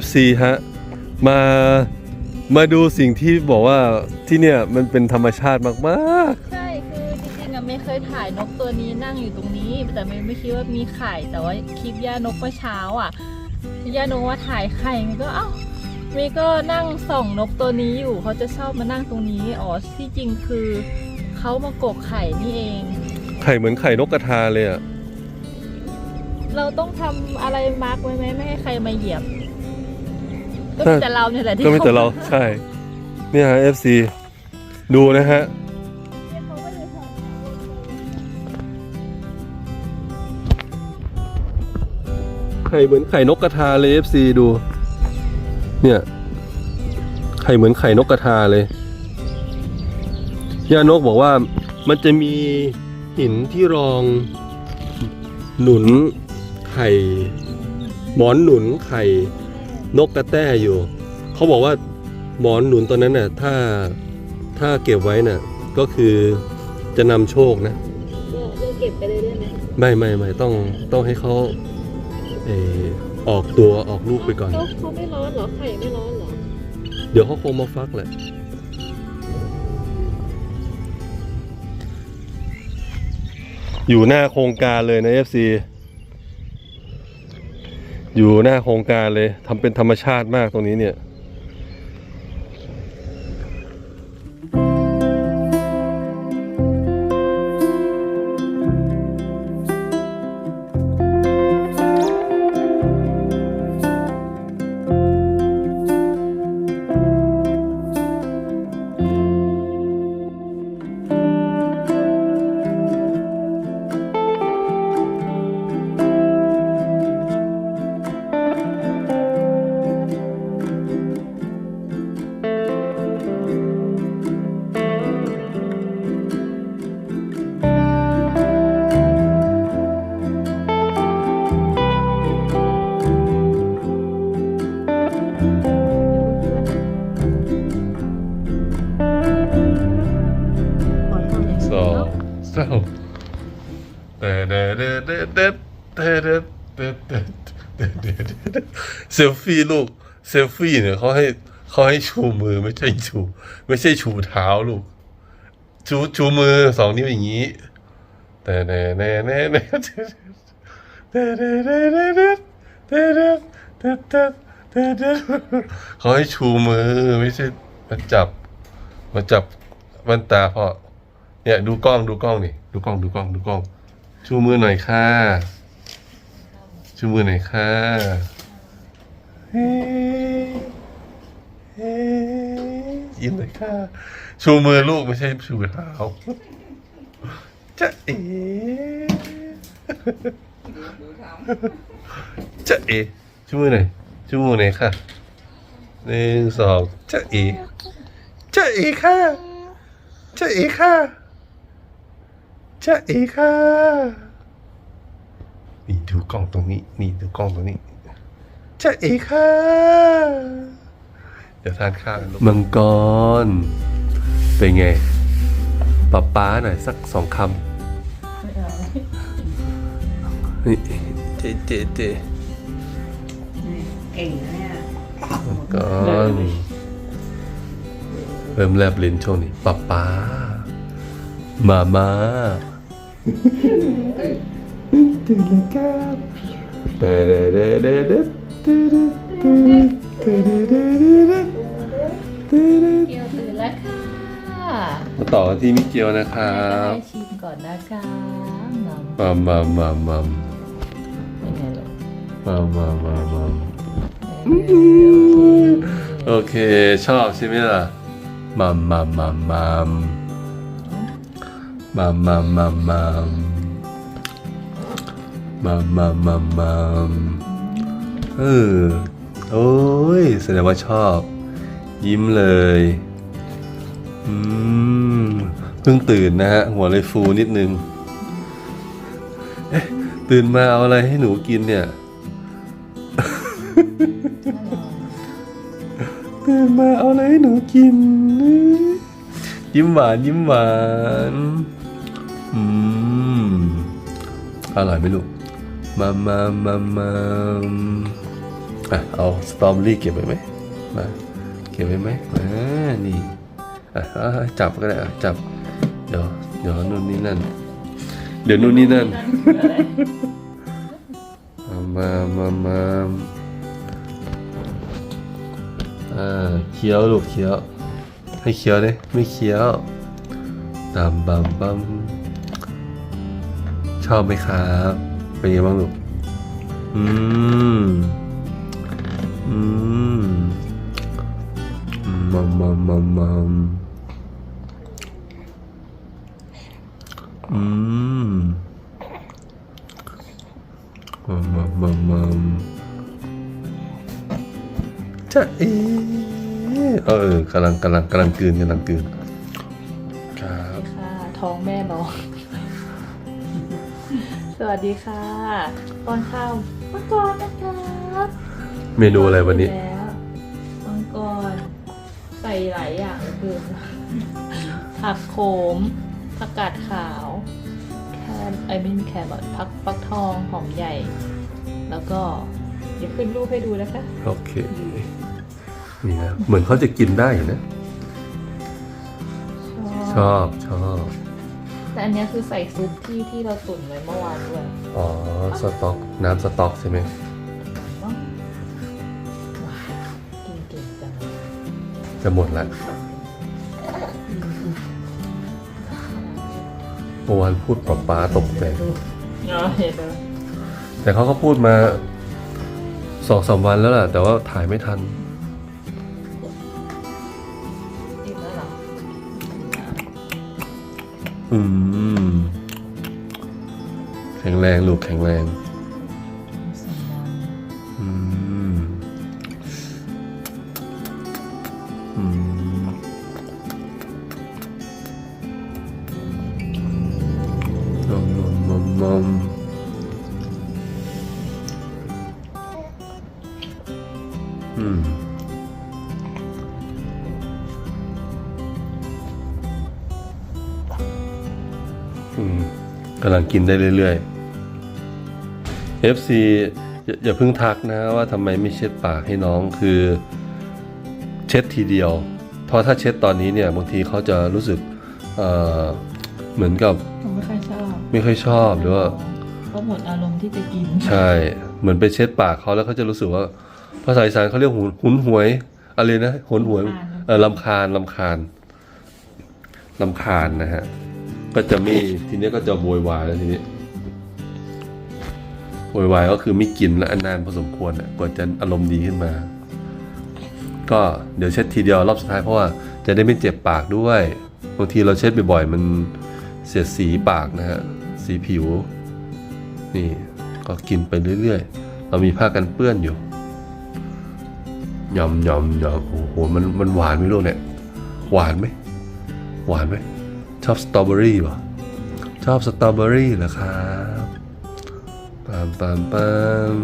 FC ฮะมามาดูสิ่งที่บอกว่าที่เนี่ยมันเป็นธรรมชาติมากใช่คือจริงๆอะไม่เคยถ่ายนกตัวนี้นั่งอยู่ตรงนี้ แต่ไม่ไม่คิดว่ามีไข่แต่ว่าคลิปย่านกเมื่อเช้าอะย่านกว่าถ่ายไข่มันก็เอ้ามีก็นั่งส่องนกตัวนี้อยู่เขาจะชอบมานั่งตรงนี้อ๋อที่จริงคือเขามากกไข่นี่เอง ๆ ไข่เหมือนไข่นกกระทาเลยอะ เราต้องทำอะไรมาร์กไว้ไหมไม่ให้ใครมาเหยียบ ก็ใช่มีแต่เราเนี่ยแหละที่ก็ไม่แต่เราข้ใช่ เนี่ยฮะ FC ดูนะฮะไข่เหมือนไข่นกกระทาเลย FC ดู เนี่ยไข่เหมือนไข่นกกระทาเลยย่านกบอกว่ามันจะมีหินที่รองหนุนไข่หมอนหนุนไข่ นกกระแต้อยู่ เขาบอกว่าหมอนหนุนตอนนั้นน่ะถ้าถ้าเก็บไว้น่ะก็คือจะนำโชคนะเราเก็บไปเลยได้ไหมไม่ไม่ไม่ต้องต้องให้เขาเออออกตัวออกลูกไปก่อน เขาเขาไม่ร้อนเหรอไข่ไม่ร้อนเหรอเดี๋ยวเขาคงมาฟักแหละ อยู่หน้าโครงการเลยนะ FC อยู่หน้าโครงการเลยทำเป็นธรรมชาติมากตรงนี้เนี่ย เซลฟี่ลูกเซลฟี่เนี่ยเขาให้เขาให้ชูมือไม่ใช่ชู ไม่ใช่ชูเท้าลูก ชูชูมือสองนิ้วอย่างนี้เดเดเดเดเดเดเดเดเดเดเดเดเดเดเดเดเขาให้ชูมือไม่ใช่มาจับมาจับแว่นตาพอเนี่ยดูกล้องดูกล้องนี่ดูกล้องดูกล้องดูกล้อง ชูมือหน่อยค่ะ ชูมือหน่อยค่ะเฮ้เฮ้ยิ้มหน่อยค่ะ ชูมือลูกไม่ใช่ชูเท้าจะเอ๋จะเอ๋ชูมือหน่อยชูมือหน่อยค่ะหนึ่งสองจะเอ๋จะเอ๋ค่ะจะเอ๋ค่ะจะเอ๋ค่ะ นี่ดูกล้องตรงนี้ นี่ดูกล้องตรงนี้จะเอค่ะ เดี๋ยวทานข้าวกันลูกมังกร เป็นไงป๊าป๊าหน่อยสักสองคำนี่เจเจเจเก่งนะเนี่ยมังกรเริ่มแลบลิ้นช่วงนี้ป๊าป๊ามามา ตื่นแล้วครับเดเดเดเดเดเดเดเดเดเดเกียวตื่นแล้วค่ะมาต่อกันที่มิเกียวนะครัให้บชิมก่อนนะคะมัมมัมมัมมัมเป็นไงลูกมัมมัมมัมมัมโอเคโอเคชอบใช่ไหมล่ะมัมมัมมัมมัมมัมมัมมัมมัม มัมมัมมัมมัมเออ โอ้ยแสดงว่าชอบ ยิ้มเลย อืม เพิ่งตื่นนะฮะ หัวเลยฟูนิดนึง เอ๊ะ ตื่นมาเอาอะไรให้หนูกินเนี่ย ตื่นมาเอาอะไรให้หนูกิน ยิ้มหวานยิ้มหวาน อืม อร่อยไหมลูก มามามามาอะเอาสตรอเบอรี่เก็บไว้ไหมมาเก็บไว้ไหมอ่านี่อะจับก็ได้จับ เดี๋ยวเดี๋ยวนู่นนี่นั่น เดี๋ยวนู่นนี่นั่นมามามาอ่าเคี้ยวลูกเคี้ยว ให้เคี้ยวเลยไม่เคี้ยวตามบัมบัมชอบไหมครับ เป็นยังไงบ้างลูกอืม อืมมัมมัมมัมมัมอืมมัมมัมมัมมัมจะเออเออกำลังกำลังกำลังกืนกำลังกืน วัสดีค่ะป้อนข้าวมังกรนะครับเมนูอะไรวันนี้แล้วมังกรใส่หลายอย่างเหลือเกินผักโขมผักกาดขาวแครไอ้ไม่มีแครอทผักฟักทองหอมใหญ่ แล้วก็เดี๋ยวขึ้นรูปให้ดูนะคะ โอเค นี่นะ เหมือนเขาจะกินได้อยู่นะ ชอบชอบ แต่อันเนี้ยคือใส่ซุปที่ที่เราตุ๋นไว้เมื่อวานด้วยอ๋อ สต๊อก น้ำสต๊อกใช่ไหมว้าวว้าวกินเก่งจังจะหมดละเมื่อวานพูดปลาป้าตกใจอ๋อเห็นเลยแต่เขาก็พูดมาสองสามวันแล้วแหละแต่ว่าถ่ายไม่ทัน อืม แข็งแรงลูกแข็งแรงอืมอืมนมนมนมนมอืม กำลังกินได้เรื่อยๆ FC อย่าอย่าเพิ่งทักนะว่าทำไมไม่เช็ดปากให้น้องคือ เช็ดทีเดียว เพราะถ้าเช็ดตอนนี้เนี่ยบางทีเขาจะรู้สึกเอ่อเหมือนกับผมไม่ค่อยชอบ ไม่ค่อยชอบหรือว่าก็หมดอารมณ์ที่จะกิน ใช่ เหมือนไปเช็ดปากเขาแล้วเขาจะรู้สึกว่าภาษาอีสานเขาเรียกหุนหุนหวยอะไรนะหุนหวยเออลำคาญลำคาญลำคาญนะฮะ ก็จะไม่ทีนี้ก็จะโวยวายแล้วทีนี้โวยวายก็คือไม่กินและนานพอสมควรอะกว่าจะอารมณ์ดีขึ้นมา ก็เดี๋ยวเช็ดทีเดียวรอบสุดท้ายเพราะว่าจะได้ไม่เจ็บปากด้วยบางทีเราเช็ดบ่อยๆมันเสียดสีปากนะฮะสีผิว นี่ก็กินไปเรื่อยๆ เรามีผ้ากันเปื้อนอยู่ยำยำยำโอ้โหมันมันหวานไหมลูกเนี่ย หวานไหมหวานไหม ชอบสตรอเบอรี่ป่ะชอบสตรอเบอรี่เหรอครับปามปามปาม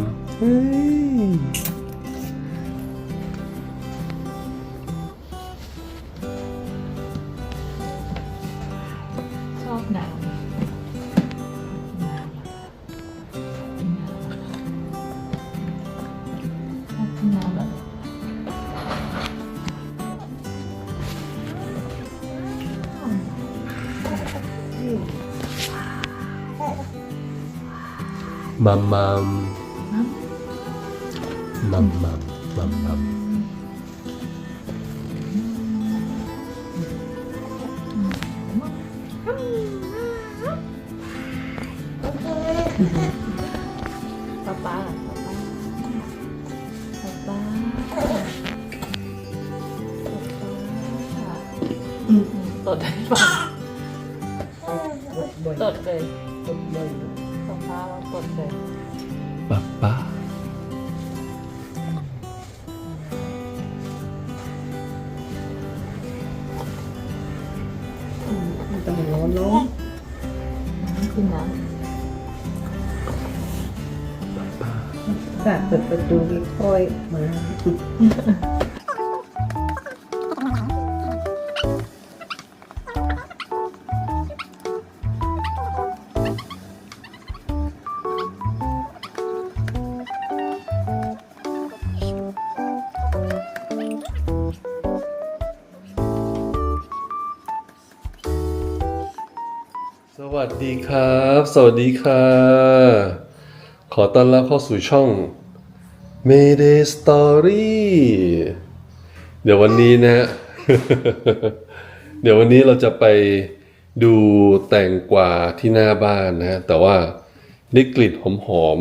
มัมมัมมัมมัมมัมมัมป๊าป๊า ป๊าป๊าป๊าป๊าอืมตดได้ปะตดเลยป๊าป๊าตดเลยป๊าป๊าต้องร้อนร้อนนี่คือน้ค่ะเปิดประตูค่อยๆมา ดีครับ สวัสดีค่ะ ขอต้อนรับเข้าสู่ช่อง Mayday Story เดี๋ยววันนี้นะฮะ เดี๋ยววันนี้เราจะไปดูแตงกวาที่หน้าบ้านนะฮะ แต่ว่าได้กลิ่นหอม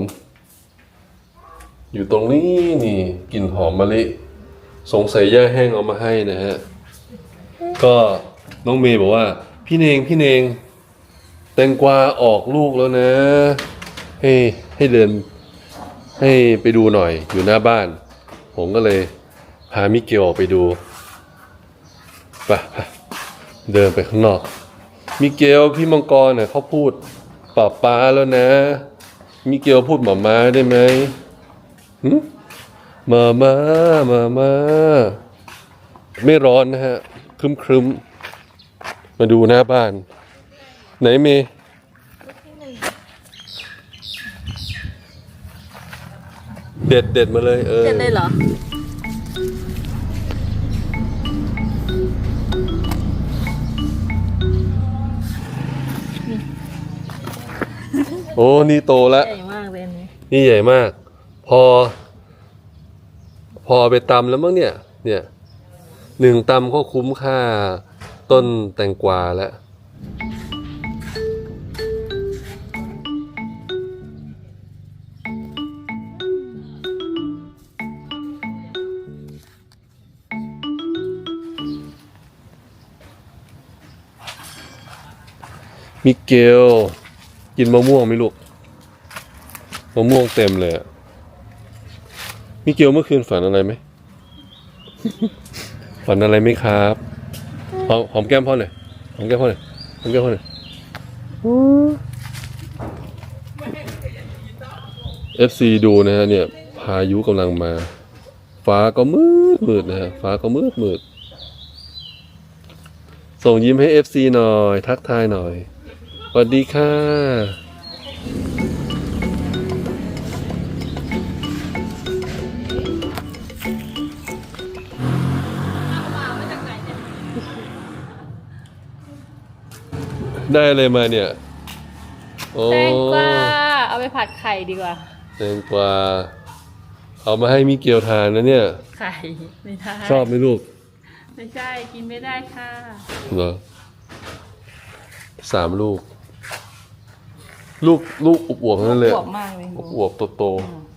ๆ อยู่ตรงนี้นี่กลิ่นหอมมะลิ สงสัยย่าแห้งเอามาให้นะฮะ ก็น้องเมย์บอกว่าพี่เนงพี่เนง แตงกวาออกลูกแล้วนะ ให้ให้เดิน ให้ไปดูหน่อยอยู่หน้าบ้าน ผมก็เลยพามิเกลออกไปดูไปไปเดินไปข้างนอก มิเกลพี่มังกรเนี่ยเขาพูดป้าป้าแล้วนะ มิเกลพูดหมาม้าได้ไหมหึมามามามาไม่ร้อนนะฮะครึมครึมมาดูหน้าบ้าน ไหนเมย์เด็ดเด็ดมาเลยเออเจ็ดเลยเหรอ โอ้ นี่โตแล้ว ใหญ่มากเลยอันนี้นี่ใหญ่มาก พอ พอเอาไปตำแล้วมั้งเนี่ย เนี่ยหนึ่งตำก็คุ้มค่าต้นแตงกวาแล้ว มิเกล กินมะม่วงไหมลูกมะม่วงเต็มเลยอะมิเกลเมื่อคืนฝันอะไรไหม ฝันอะไรไหมครับหอมหอมแก้มพ่อหน่อยหอมแก้มพ่อหน่อยหอมแก้มพ่อหน่อยเอฟซีดูนะฮะเนี่ย พายุกำลังมา ฟ้าก็มืดมืดนะฮะฟ้าก็มืดมืดส่งยิ้มให้เอฟซีหน่อย ทักทายหน่อย สวัสดีค่ะ ได้อะไรมาเนี่ยโอ้แตงกวาเอาไปผัดไข่ดีกว่า แตงกวาเอามาให้มิเกลทานนะเนี่ย ไข่ไม่ได้ชอบไหมลูกไม่ใช่กินไม่ได้ค่ะเหรอสามลูก ลูกลูกอวบๆทั้งนั้นเลยอวบมากเลยอวบๆโตๆ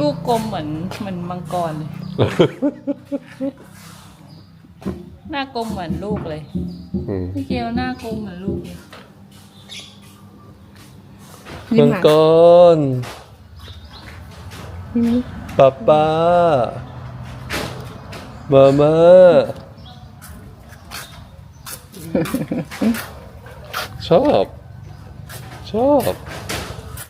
ลูกกลมเหมือนเหมือนมังกรเลย หน้ากลมเหมือนลูกเลย อืมพี่เกลหน้ากลมเหมือนลูกเลยมังกรป๊าป้า มาม่าชอบ ชอบ